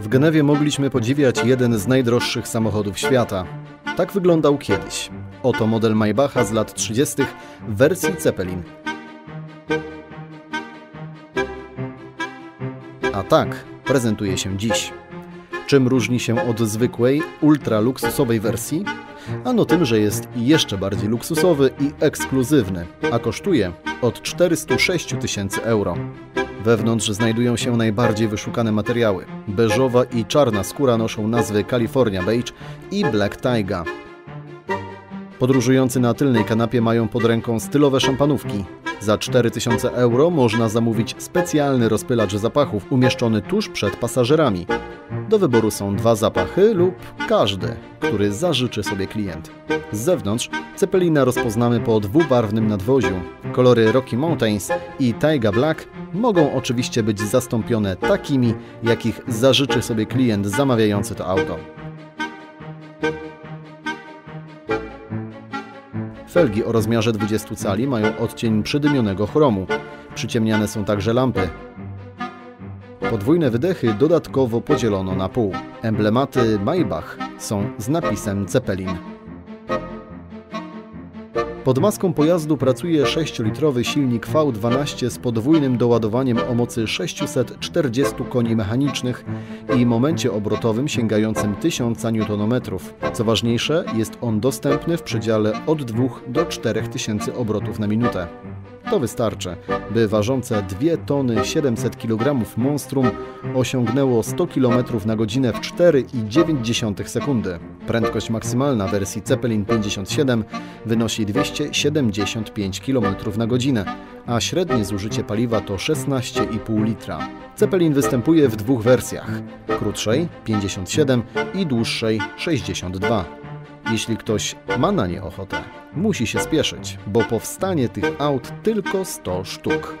W Genewie mogliśmy podziwiać jeden z najdroższych samochodów świata. Tak wyglądał kiedyś. Oto model Maybacha z lat 30. w wersji Zeppelin. A tak prezentuje się dziś. Czym różni się od zwykłej, ultraluksusowej wersji? Ano tym, że jest jeszcze bardziej luksusowy i ekskluzywny, a kosztuje od 406 tysięcy euro. Wewnątrz znajdują się najbardziej wyszukane materiały. Beżowa i czarna skóra noszą nazwy California Beige i Black Taiga. Podróżujący na tylnej kanapie mają pod ręką stylowe szampanówki. Za 4000 euro można zamówić specjalny rozpylacz zapachów umieszczony tuż przed pasażerami. Do wyboru są dwa zapachy lub każdy, który zażyczy sobie klient. Z zewnątrz Cepelina rozpoznamy po dwubarwnym nadwoziu. Kolory Rocky Mountains i Taiga Black mogą oczywiście być zastąpione takimi, jakich zażyczy sobie klient zamawiający to auto. Felgi o rozmiarze 20 cali mają odcień przydymionego chromu. Przyciemniane są także lampy. Podwójne wydechy dodatkowo podzielono na pół. Emblematy Maybach są z napisem Zeppelin. Pod maską pojazdu pracuje 6-litrowy silnik V12 z podwójnym doładowaniem o mocy 640 koni mechanicznych i momencie obrotowym sięgającym 1000 Nm. Co ważniejsze, jest on dostępny w przedziale od 2 do 4000 obrotów na minutę. To wystarczy, by ważące 2 tony 700 kg monstrum osiągnęło 100 km na godzinę w 4,9 sekundy. Prędkość maksymalna wersji Zeppelin 57 wynosi 275 km na godzinę, a średnie zużycie paliwa to 16,5 litra. Zeppelin występuje w dwóch wersjach: krótszej 57 i dłuższej 62. Jeśli ktoś ma na nie ochotę, musi się spieszyć, bo powstanie tych aut tylko 100 sztuk.